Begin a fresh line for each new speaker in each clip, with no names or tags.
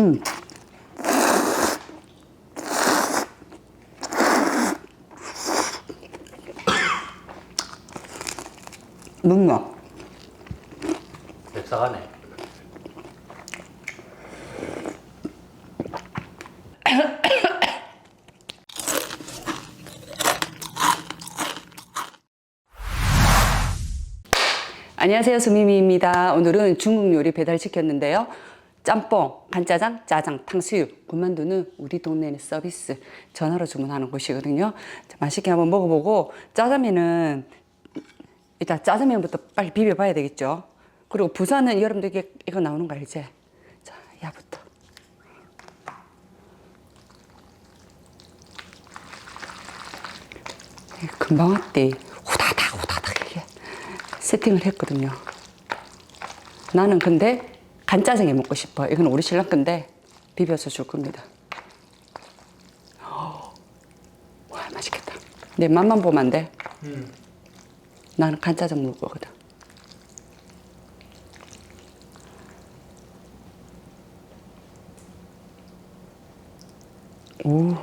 음. 맵나?
맵사가네.
안녕하세요. 수미미입니다. 오늘은 중국 요리 배달 시켰는데요. 짬뽕, 간짜장, 짜장, 탕수육, 군만두는 우리 동네 서비스 전화로 주문하는 곳이거든요. 자, 맛있게 한번 먹어보고 짜장면은 일단 짜장면부터 빨리 비벼봐야 되겠죠. 그리고 부산은 여러분들 이게 이거 나오는 거 알지? 자, 야부터. 이게 금방 왔대. 후다닥 후다닥 이게 세팅을 했거든요. 나는 근데 간짜장이 먹고 싶어. 이건 우리 신랑 건데 비벼서 줄 겁니다. 와 맛있겠다. 내 맛만 보면 안 돼. 나는 간짜장 먹을 거거든. 오.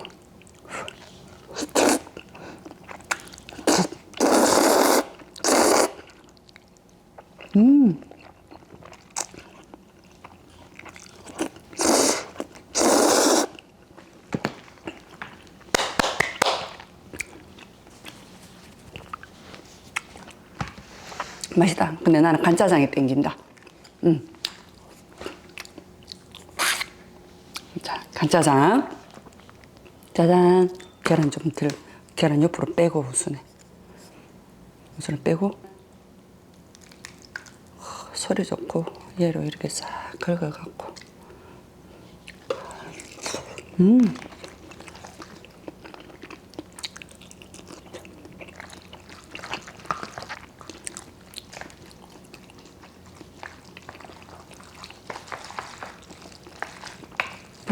맛있다. 근데 나는 간짜장이 땡긴다. 음. 자, 간짜장. 짜잔. 계란 좀 들, 계란 옆으로 빼고 우선에. 우선에 빼고. 어, 소리 좋고, 얘로 이렇게 싹 긁어갖고.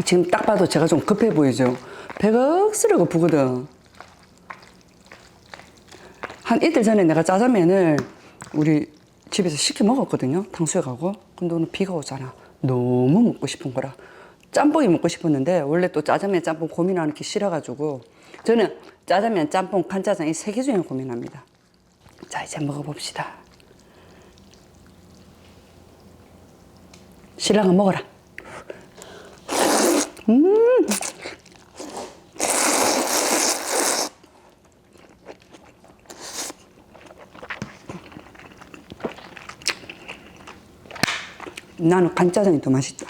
지금 딱 봐도 제가 좀 급해 보이죠? 배가 억스르고 부거든. 한 이틀 전에 내가 짜장면을 우리 집에서 시켜 먹었거든요. 탕수육하고. 근데 오늘 비가 오잖아. 너무 먹고 싶은 거라. 짬뽕이 먹고 싶었는데 원래 또 짜장면 짬뽕 고민하는 게 싫어가지고 저는 짜장면 짬뽕 간짜장 이 세 개 중에 고민합니다. 자 이제 먹어봅시다. 신랑은 먹어라. 나는 간짜장이 더 맛있다.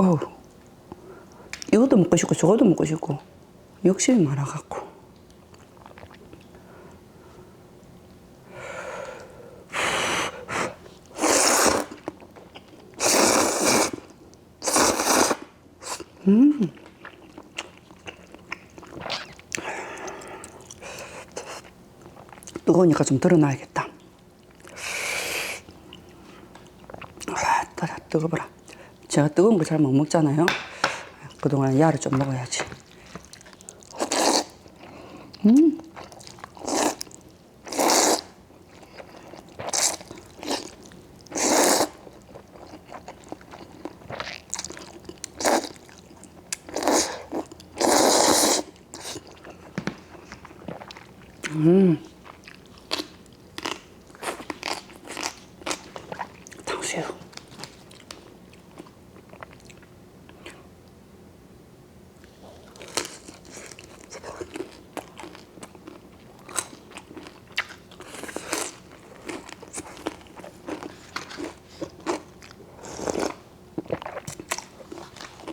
어우, 이것도 먹고 싶고 저것도 먹고 싶고 욕심이 많아갖고. 음. 뜨거우니까 좀 덜어놔야겠다. 아, 따라 뜨거워라. 제가 뜨거운 거잘못 먹잖아요. 그동안 야를 좀 먹어야지. 탕수육.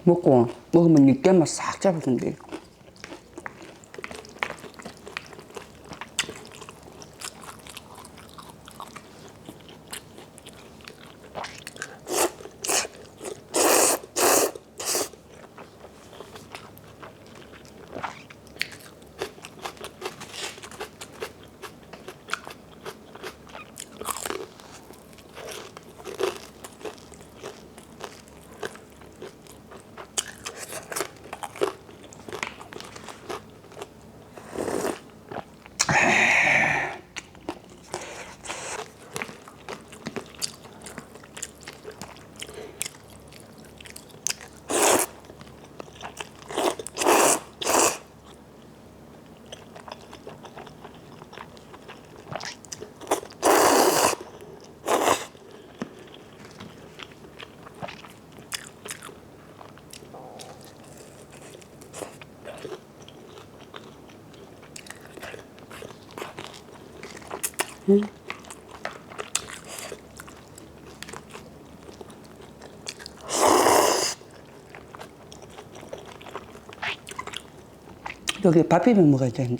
먹고 먹으면 육개만 싹 잡아준대. 여기 밥 비벼 먹어야 되는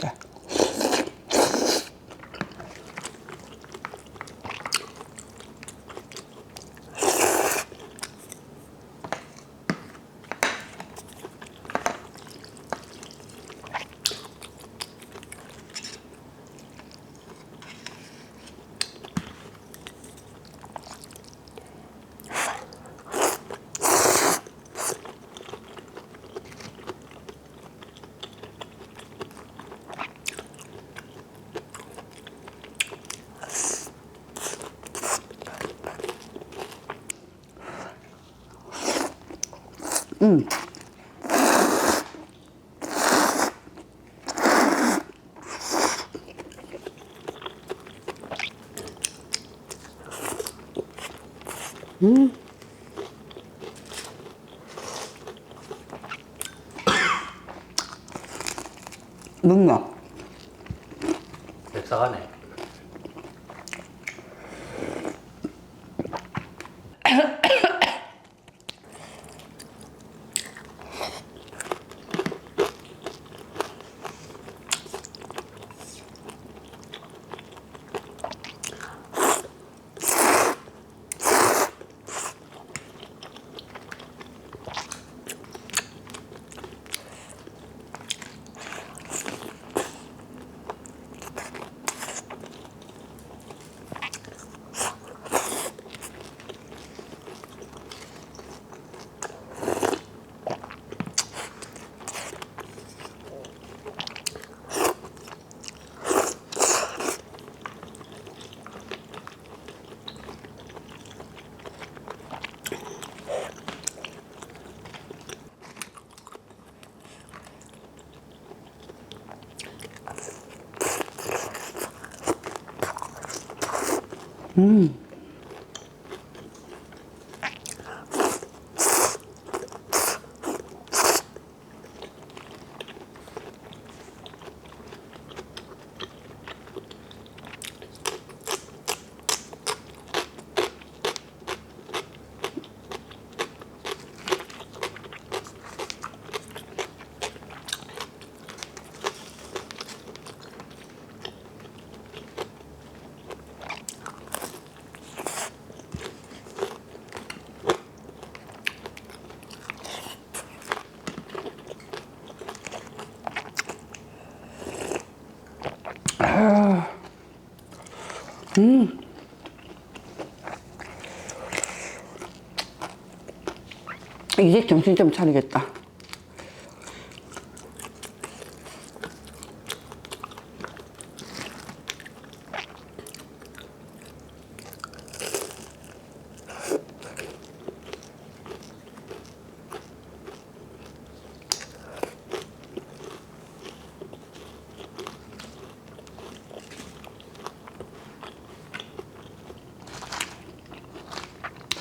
데. 묵
Mm.
이제 정신 좀 차리겠다.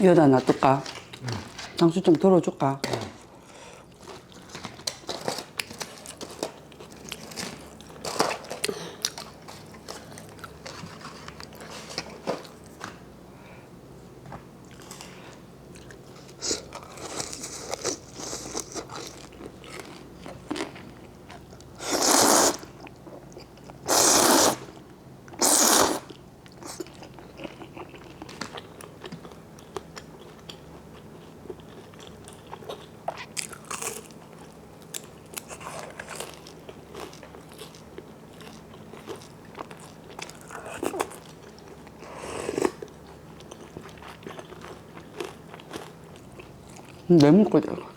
여기다 놔둘까? 장수 좀 덜어줄까? 내 먹거든.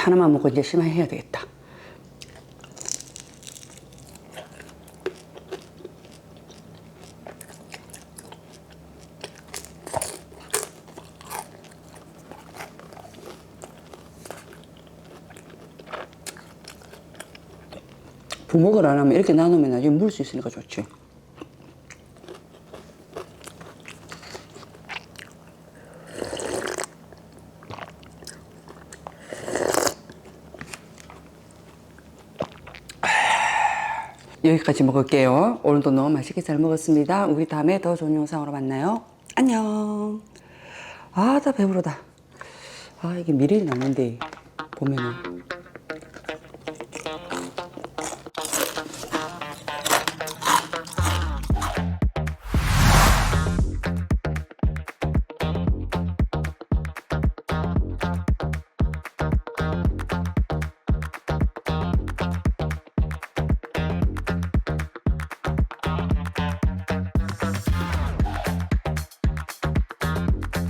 하나만 먹고 이제 심화해야 되겠다. 부먹을 안 하면 이렇게 나누면 나중에 물 수 있으니까 좋지. 여기까지 먹을게요. 오늘도 너무 맛있게 잘 먹었습니다. 우리 다음에 더 좋은 영상으로 만나요. 안녕. 아, 다 배부르다. 아, 이게 미래는 났는데 보면은